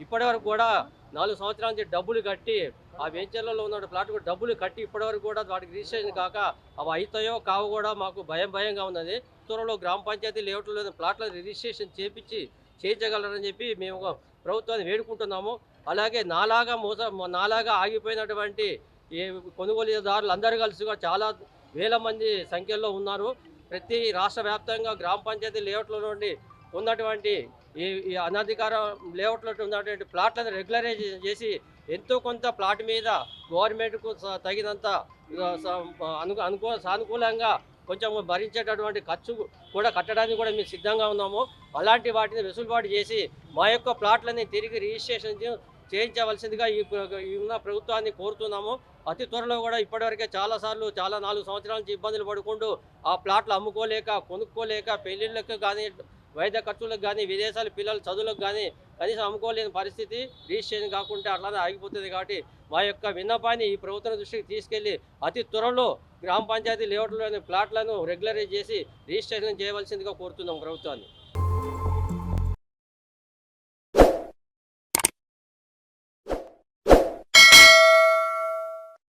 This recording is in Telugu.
ఇప్పటివరకు కూడా నాలుగు సంవత్సరాల నుంచి డబ్బులు కట్టి ఆ వెంచర్లలో ఉన్న ప్లాట్ కూడా డబ్బులు కట్టి ఇప్పటివరకు కూడా వాటికి రిజిస్ట్రేషన్ కాక అవి అవుతాయో కావు కూడా మాకు భయం భయంగా ఉన్నది. త్వరలో గ్రామ పంచాయతీ లేఅవుట్లో ప్లాట్ల రిజిస్ట్రేషన్ చేపించి చేయించగలరని చెప్పి మేము ప్రభుత్వాన్ని వేడుకుంటున్నాము. అలాగే నాలాగా మోస నాలాగా ఆగిపోయినటువంటి ఈ కొనుగోలుదారులు అందరూ కలిసి కూడా చాలా వేల మంది సంఖ్యలో ఉన్నారు. ప్రతి రాష్ట్ర వ్యాప్తంగా గ్రామ పంచాయతీ లేఅవుట్ల నుండి ఉన్నటువంటి ఈ ఈ అనధికార లేఅవుట్లో ఉన్నటువంటి ప్లాట్లను రెగ్యులరైజ్ చేసి ఎంతో కొంత ప్లాట్ మీద గవర్నమెంట్కు తగినంత అను అనుకూ సానుకూలంగా కొంచెం భరించేటటువంటి ఖర్చు కూడా కట్టడానికి కూడా మేము సిద్ధంగా ఉన్నాము. అలాంటి వాటిని వెసులుబాటు చేసి మా యొక్క ప్లాట్లని తిరిగి రిజిస్ట్రేషన్ చేయించవలసిందిగా ఈ ఉన్న ప్రభుత్వాన్ని కోరుతున్నాము. అతి త్వరలో కూడా ఇప్పటివరకే చాలాసార్లు చాలా నాలుగు సంవత్సరాల నుంచి ఇబ్బందులు పడుకుంటూ ఆ ప్లాట్లు అమ్ముకోలేక కొనుక్కోలేక పెళ్ళిళ్ళకు కానీ వైద్య ఖర్చులకు కానీ విదేశాల పిల్లల చదువులకు కానీ కనీసం అమ్ముకోలేని పరిస్థితి రిజిస్ట్రేషన్ కాకుండా అట్లానే ఆగిపోతుంది కాబట్టి మా యొక్క విన్నపాన్ని ఈ ప్రభుత్వం దృష్టికి తీసుకెళ్ళి అతి త్వరలో గ్రామ పంచాయతీ లేఅవుట్లోని ప్లాట్లను రెగ్యులరైజ్ చేసి రిజిస్ట్రేషన్ చేయవలసిందిగా కోరుతున్నాం ప్రభుత్వాన్ని.